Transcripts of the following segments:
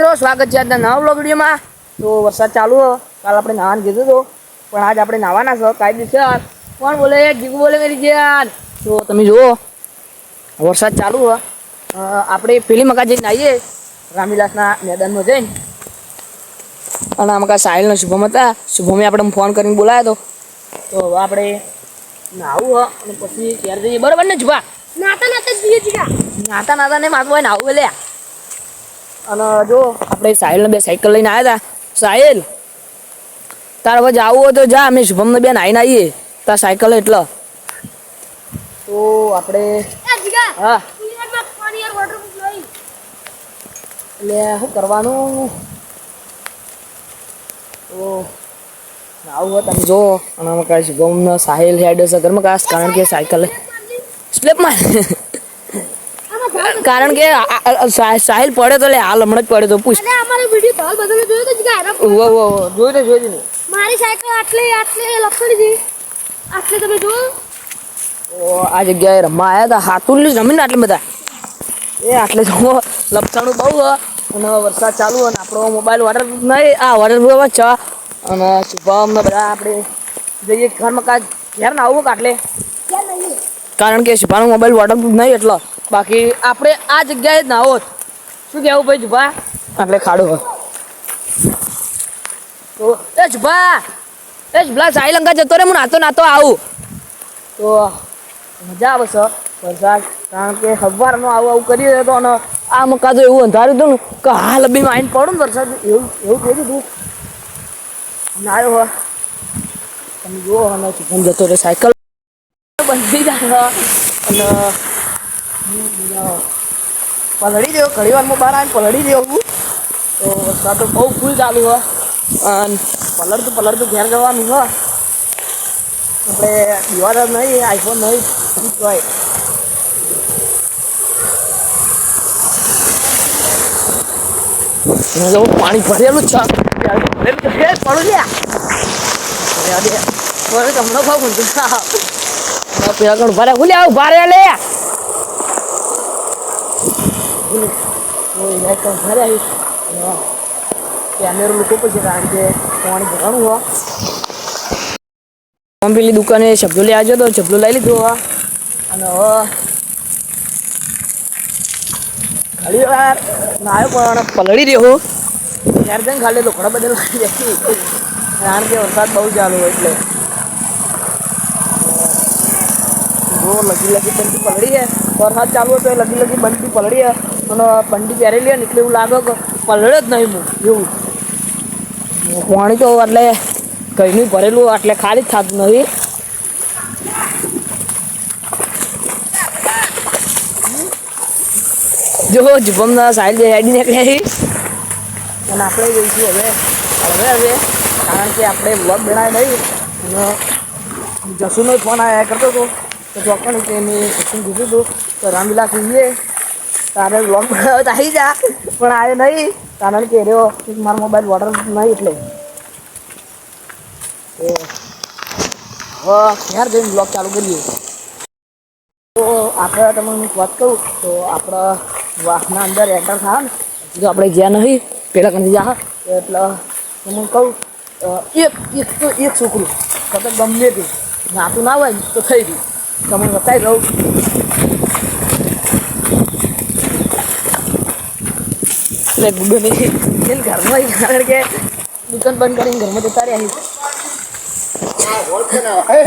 મિત્રો સ્વાગત છે આજના નવા બ્લોગ વિડીયોમાં. તો વરસાદ ચાલુ હો. કાલ આપણે નાવાનું કીધું હતું. પણ આજ આપણે નાવાના છો. કાયદેસર કોણ બોલે? જીગુ બોલે મેરી જાન તો તમે જુઓ. વરસાદ ચાલુ હો. આપણે પેલી મકા જઈને આવીએ. રામવિલાસના મેદાનમાં જઈને. અને આ મકા સાહિલનો શુભમ હતા. શુભમે આપણે ફોન કરીને બોલાયો હતો તો હવે આપણે નાવું હો. અને પછી ત્યારે જઈએ બરાબર ને જુભા નાતા નાતા જઈએ જીગા. નાતા નાતા ને માથું હોય નાવું લે અને જો આપણે સાહિલને બે સાયકલ લઈને આવ્યા હતા સાહિલ, તારે હવે જવું હોય તો જા, અમે શુભમને બેન આવીને આવીએ. તાર સાયકલ એટલે. તો આપણે એટલે શું કરવાનું? તો આવું તમે જો અને અમે કાંઈ શુભમને સાહિલ હેડ છે ઘરમાં કાશ કારણ કે સાયકલ સ્લેપ ધાર કારણ કે સાહિલ પડે તો લે હાલ હમણાં જ પડે તો પૂછ. અરે અમારો વિડિયો ધાલ બદલે જોયો તો જગા એના ઓ ઓ જોઈ તો જોઈ લે મારી સાયકલ આટલે આટલે લપસડી હતી આટલે તમે જો ઓ આ જગ્યાએ રમવા આવ્યા હતા. હાતુલ રમીને આટલે બધા. એ આટલે જો લપસાણું બહુ અને વરસાદ ચાલુ અને આપણો મોબાઈલ વોટર નહીં આ વોટરપ્રૂફ જ છે. અને શુભમ ને બધા આપણે જઈએ ઘરમાં કાંઈ. ઘેર ના આવું કાટલે કારણ કે શુભાનો મોબાઈલ વોટરપ્રૂફ નહીં એટલો. બાકી આપણે આ જગ્યાએ ના હોત. શું કહેવું ભાઈ જુભા? એટલે ખાડો તો એ જુભા એ શુભલા સાઈ જતો રે હું નાતો નાતો આવું. તો મજા આવે છે વરસાદ કારણ કે સવારનો આવું આવું કરી રહ્યો હતો અને આ મકા તો એવું અંધાર્યું હતું ને કે હાલ બી આવીને પડું ને વરસાદ એવું એવું કહી દીધું અને આવ્યો હોય તમે જુઓ અને જતો રહે સાયકલ. બંધી જાય અને પલળી દેવો ઘણી વારમાં બહાર આવીને પલળી દેવો હું તો વરસાદ તો બહુ ફૂલ ચાલુ હોય અને. પલળતું પલળતું ઘેર જવાનું હોય આપણે દિવાલ નહીં આઈફોન નહીં શું હોય પાણી ભરેલું જ છે. પડું લ્યા તમને ભાવ ના પેલા કણ ભરે હું ભારે ઊભા રે લે ઓય લે કણ ભરે આવી કેમેરો લોકો પછી કારણ કે પાણી ભરાણું હોય. આમ પેલી દુકાને શબ્દો લઈ આવ્યો તો, શબ્દો લઈ લીધો હા અને હવે ઘણી વાર. નાયો પણ પલળી રહ્યો ત્યારે જઈને ખાલી લોકડા બદલવા જાય કારણ કે વરસાદ બહુ ચાલુ હોય એટલે. જો લગી લગી બનતી પલળી હે વરસાદ ચાલુ હોય તો લગી લગી બનતી પલળી હે અને પહેરેલી હે ને એટલે એવું લાગે કે પલળે જ નહીં હું એવું. પાણી તો એટલે કંઈનું ભરેલું એટલે ખાલી જ થતું નથી. જો, જુબમના સાહેબ હેડી નીકળ્યા અને આપણે જઈશું હવે હવે હવે, કારણ કે આપણે વ્લોગ બનાવી નહીં. અને જસુનો ફોન આવ્યા કરતો હતો તો ચોક્કસ મેં કીધું હતું. તો રામવિલાસ જઈએ તારે વ્લોગ બનાવે તો આવી જા. પણ આવ્યો નહીં. કારણ કે રહ્યો મારો મોબાઈલ વોટર નહીં એટલે. યાર જઈને બ્લોગ ચાલુ કરીએ? તો આપણે તમને હું વાત કહું, તો આપણે વાહના અંદર એન્ટર થાય ને, જો આપણે જ્યાં નહીં, પેલા કંઈ જા એટલે હું કહું એક એક તો એક છોકરું, સતત ગમે તે નાતું ના હોય તો થઈ ગયું. તમને બતાવી દઉં. એટલે ગુડો જેને ઘરમાં કારણ કે દુકાન બંધ કરીને ઘરમાં જતા રહ્યા એ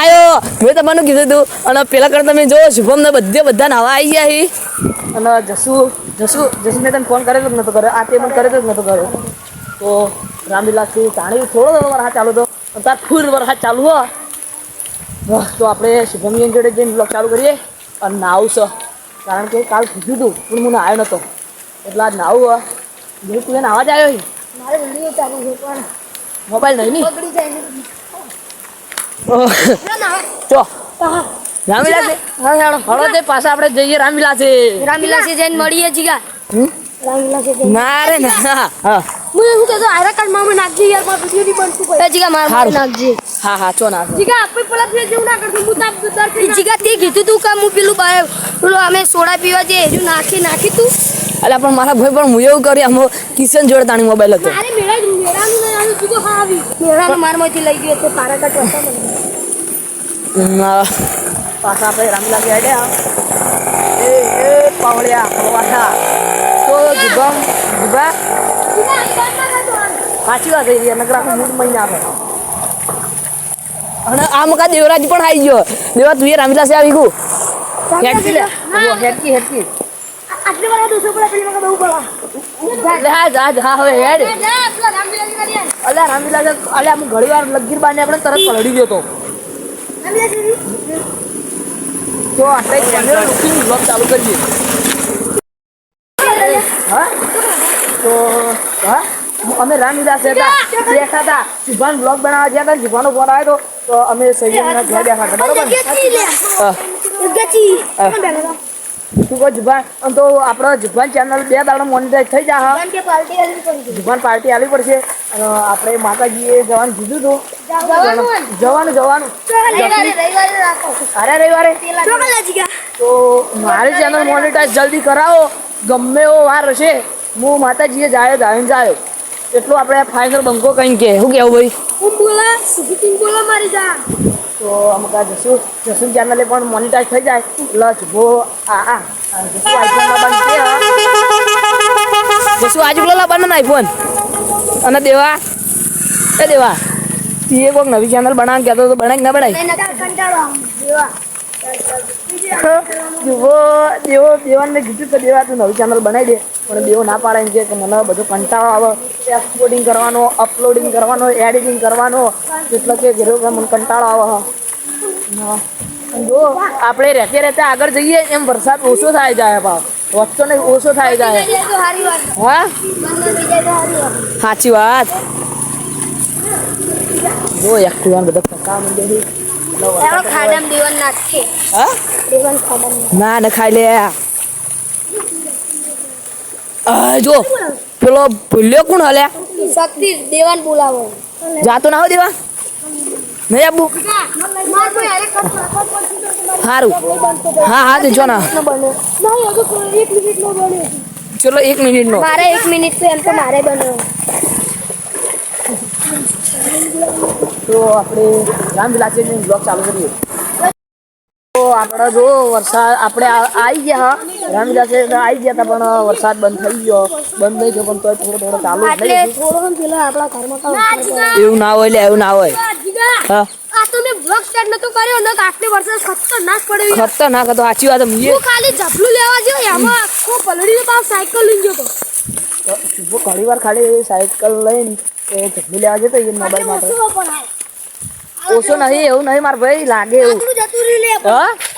આયો. મેં તમને કીધું હતું અને પેલા કરતા તમે જો શુભમ ને બધે બધા નાવા આવી ગયા હી. અને જસુ જસુ જસુ મેં તને ફોન કરેલો જ નતો કર્યો? આ તે મને કરેલો જ નતો કર્યો? તો રામવિલાસથી તાણી થોડો થોડો વરસાદ ચાલુ હતો તાર ફૂલ વરસાદ ચાલુ હો. તો આપણે શુભમની જોડે જઈને બ્લોગ ચાલુ કરીએ. અને નાવું છે. કારણ કે કાલ કીધું હતું પણ હું આવ્યો નહોતો એટલે આજ નાવું જે તું એને આવાજ આવ્યો મારે વીડિયો ચાલુ છે પણ મોબાઈલ નહીં ની? બગડી જાય ચો રામવિલાસે હા હેડો હળો તે પાછા આપણે જઈએ રામવિલાસે. રામવિલાસે જઈને મળીએ જીગા? રામવિલાસે ના રે ના. હા. હું એવું કહેતો આરા કાર્ડમાં નાખજે યાર મારું વિડિયો ની બનતું કોઈ જીગા માર માર નાખજે હા હા ચો નાખ જીગા આપણે પેલા ફેર જેવું ના કરતું. હું તાપ દર જીગા તે કીધું તું કે હું પેલું બાય પેલું અમે સોડા પીવા જે એનું નાખી નાખી તું. એટલે પણ મારા ભાઈ પણ હું એવું કરી આમ કિશન જોડે તાણી મોબાઈલ હતો. મારે મેળા મેળાનું નહીં આવ્યું તો હા આવી. મેળાનું મારમાંથી લઈ ગયો તો તારા કાટ હતા મને પાછા આપણે રામલા ગયા એ એ પાવળિયા પાછા તો જુગમ જુગા. સાચી વાત થઈ ગઈ નકર આખું મૂડ મહિના આપે અને આ મકા દેવરાજ પણ આવી ગયો. દેવા તું એ આવી ગયું? હેડકી લે. હેડકી હેડકી આટલી વાર દોસો પેલા પેલી મગા બહુ બોલા લે જા જા હવે હેડ. જા પેલા રામલીલા કરી અલ્યા રામલીલા અલ્યા હું ઘણી વાર લગીર બાને આપણે તરત પલડી ગયો તો. તો આપણે કેમેરો લૂકિંગ બ્લોગ ચાલુ કરીએ હા તો હા? અમે છે હતા બેઠા હતા શુભાન બ્લોગ બનાવવા ગયા હતા જીભાનો ફોન આવ્યો તો અમે સૈયદના ઘર બેઠા હતા બરોબર. શું કહો જુભાન? આમ તો આપણો જુભાન ચેનલ બે દાડો મોનિટાઈઝ થઈ જા જીભાન પાર્ટી આવી પડશે? અને આપણે માતાજીએ જવાનું કીધું હતું. જવાનું? જવાનું અરે રવિવારે? તો મારી ચેનલ મોનિટાઈઝ જલ્દી કરાવો. ગમે એવો વાર હશે. હું માતાજીએ જાયો જાય જાયો. એટલું આપણે ફાઇનલ બંકો કઈ કે. શું કેવું ભાઈ? હું બોલા સુખી તિંગ બોલા મારી જા તો અમુક આ જશું? જશું ચેનલે પણ મોનિટાઈઝ થઈ જાય. પ્લસ ભો આ આ. જશું આઈફોન છે જસુ આજુ લાવવાનું ને આઈફોન અને દેવા. એ દેવા. તું એ કોઈક નવી ચેનલ બનાવ કહેતો તો બનાવી ના બનાવી દેવો. દેવો દેવાને કીધું તો દેવા તું નવી ચેનલ બનાવી દે. પણ દેવો ના પાડે છે કે મને બધું કંટાળો આવે. એક્સપોર્ટિંગ કરવાનો અપલોડિંગ કરવાનો એડિટિંગ કરવાનો. એટલે કે ઘેરો મને કંટાળો આવે. હા. જો આપણે રહેતે રહેતે આગળ જઈએ એમ વરસાદ ઓછો થાય જાય ભાવ વધતો નહીં ઓછો થાય જાય. હા? સાચી વાત. જો એક્ટિવાને બધા પકા મંદિર ના ન ખાઈ લે. આ જો પેલો ભૂલ્યો કોણ હલ્યા શક્તિ દેવાન બોલાવો. જાતો ના હો દેવા? નહીં આબુ સારું હા હા તે જો ના. બને નહીં એક મિનિટ નો બને ચલો એક મિનિટનો. મારે એક મિનિટ તો એમ તો મારે બન્યો તો આપણે રામવિલાસની બ્લોગ ચાલુ કરીએ. તો આપણે જો વરસાદ આપણે આવી ગયા હા. રામવિલાસે આવી ગયા હતા પણ વરસાદ બંધ થઈ ગયો. બંધ થઈ ગયો પણ તોય થોડો થોડો ચાલુ જ થઈ એટલે થોડો પણ પેલા આપણા ઘરમાં કામ એવું ના હોય લે એવું ના હોય. હા. તો મેં બ્લોગ સ્ટાર્ટ નતો કર્યો ને આટલી વર્ષે ખતરનાક હતો સાચી વાત ખાલી જબલું લેવા ગયો એમાં આખો પલડીને પાછો સાયકલ લઈ ગયો તો. ઘણી વાર ખાલી સાયકલ લઈને એ લેવા જતો એ મોબાઈલ માટે. ઓછો નહીં એવું નહીં મારા ભાઈ લાગે એવું. પાતળું જતું રહ્યું લે હા? પાતળું જતું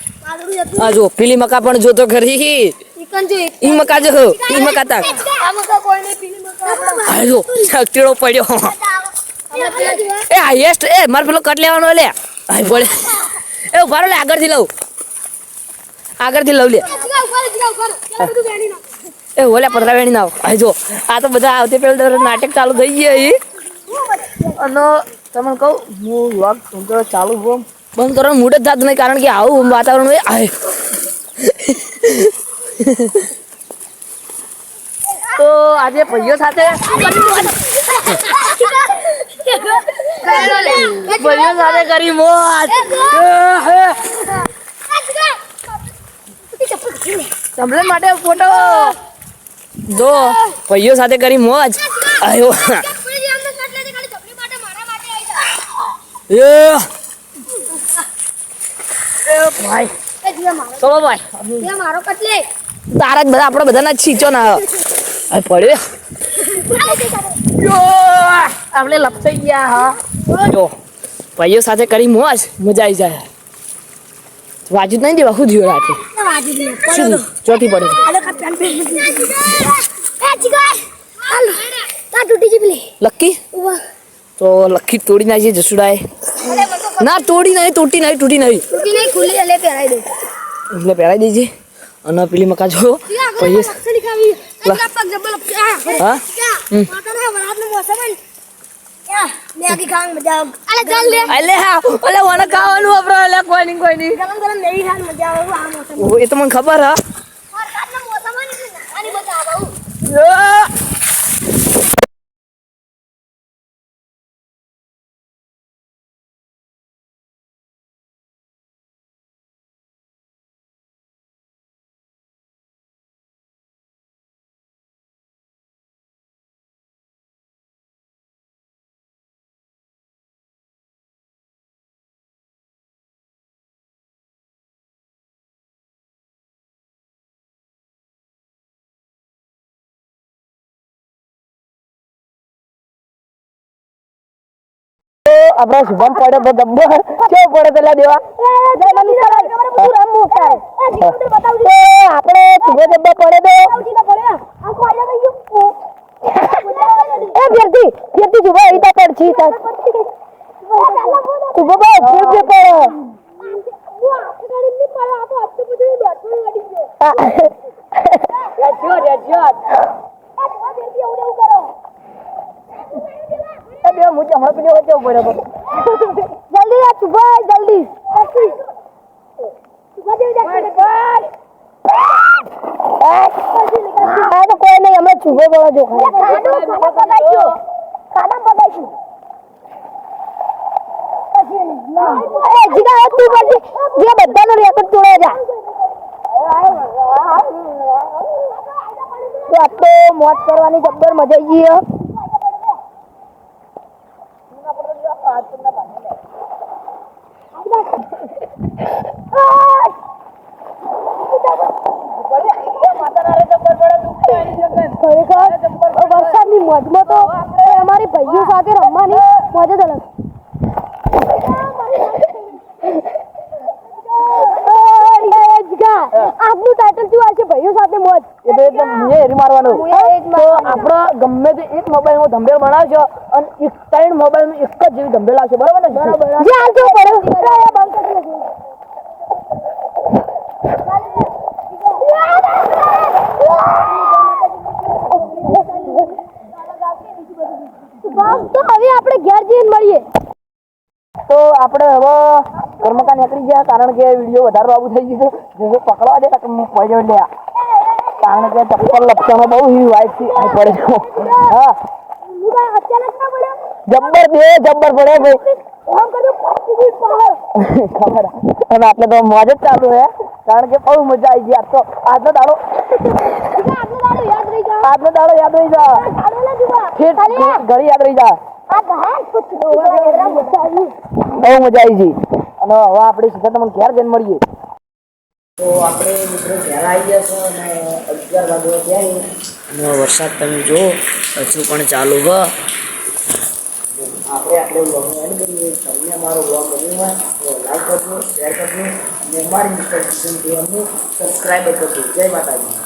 આ જો પીલી મકા પણ જોતો ખરી. ઈ મકા જો ઈ મકા તાક. તો કોઈ નહીં પીલી મકા આ જો ટેડો પડ્યો. એ હાઈએસ્ટ એ માર પેલો કટ લેવાનો લે. આય પડે એ ઉભારો લે આગળથી લઉં. આગળથી લઉં લે. ઊભા ઊભા એ ઓલે પતરા વેણી નાવ આય જો આ તો બધા આવતી પેલા નાટક ચાલુ થઈ ગયા એ અને તમને કહું હું વ્લોગ ચાલુ હોમ બંધ કરવાનું મૂડ જ થતું નહીં કારણ કે આવું વાતાવરણ હોય. તો આજે ભાઈઓ સાથે ભાઈઓ સાથે કરી મોજ. તમને માટે ફોટો. જો, ભાઈઓ સાથે કરી મોજ. આયો. ચપડી જે અમને કટ લેજે, ખાલી ચપડી માટે મારા માટે આવી જા. એ એ ભાઈ. ચલો ભાઈ. મારો કટલે. તારા જ બધા આપણે બધાના છીચો ના આ પડ્યો. આપણે લપસાઈ ગયા હા. જો ભાઈઓ સાથે કરી મોજ મજા આવી જાય. વાજુ નહીં દેવા શું થયું રાતે? ચોથી પડે. લક્કી તો લક્કી તોડી નાખીએ જસુડાએ. ના તોડી નહીં તૂટી નહીં તૂટી નહીં તૂટી નહીં ખુલ્લી એટલે પહેરાઈ દઉં. એટલે પહેરાઈ દેજે. અને પેલી મકા જો. પછી હા? ક્યાં માતાને વરાતનું મોસમ હોય આપણા શુભમ પડે તો ગબ્બર કેવો પડે પેલા દેવા. એ આપણે શુભ જબ્બા પડે તો. પડે. એ ફેરતી ફેરતી શુભ અહીં તા બા ફેર ફેર પડે એ હમણાં પેલી વચ્ચે ઊભો રહ્યો હતો. જલ્દી આ સુભાઈ જલ્દી આ તો કોઈ નહીં હમણાં શુભ પડે જો જે બધાનો રેકોર્ડ તોડવા જા. તો આપણે મોત કરવાની જબ્બર મજા આવી ગઈ હો. ખરેખર વરસાદની મોજમાં તો અમારી ભાઈઓ સાથે રમવાની મોજ જ અલગ. આજનું ટાઇટલ શું આવશે ભાઈઓ સાથે મોજ? એ એકદમ હેરી મારવાનું. તો આપણો ગમે તે એક મોબાઈલમાં ધંભેલ બનાવશો અને એક ત્રણ મોબાઈલમાં એક જ જેવી ધંભેલ આવશે. બરાબર ને? બરાબર. જે આવશે પડે તો હવે આપણે ઘેર જઈને મળીએ. તો આપણે હવે કર્મકા નીકળી ગયા કારણ કે વીડિયો વધારે લાંબુ થઈ ગયું. છે જો પકડવા દે પડ્યો લે. કારણ કે ચપ્પલ લપસામાં બહુ હિ વાઈટથી પડે હા. જબ્બર બે જબ્બર પડે ભાઈ ખબર. આપણે તો મોજ જ ચાલુ હે કારણ કે બહુ મજા આવી ગઈ. આજ તો આજનો દાડો આજનો દાડો યાદ રહી જા. ઘડી યાદ રહી જા. બહુ મજા આવી ગઈ. અને હવે આપણે સીધા તમને ઘેર જઈને મળીએ. તો આપણે મિત્રો ઘેર આવી ગયા છો અને અગિયાર વાગ્યો ત્યાં વરસાદ તમે જો હજુ પણ ચાલુ હ આપણે આપણે બ્લોગને એન્ડ કરીએ, તમને અમારો બ્લોગ ગમ્યો હોય, તો લાઈક કરજો શેર કરજો, અને અમારી મિસ્ટર કિશન અમને સબસ્ક્રાઈબ કરજો. જય માતાજી.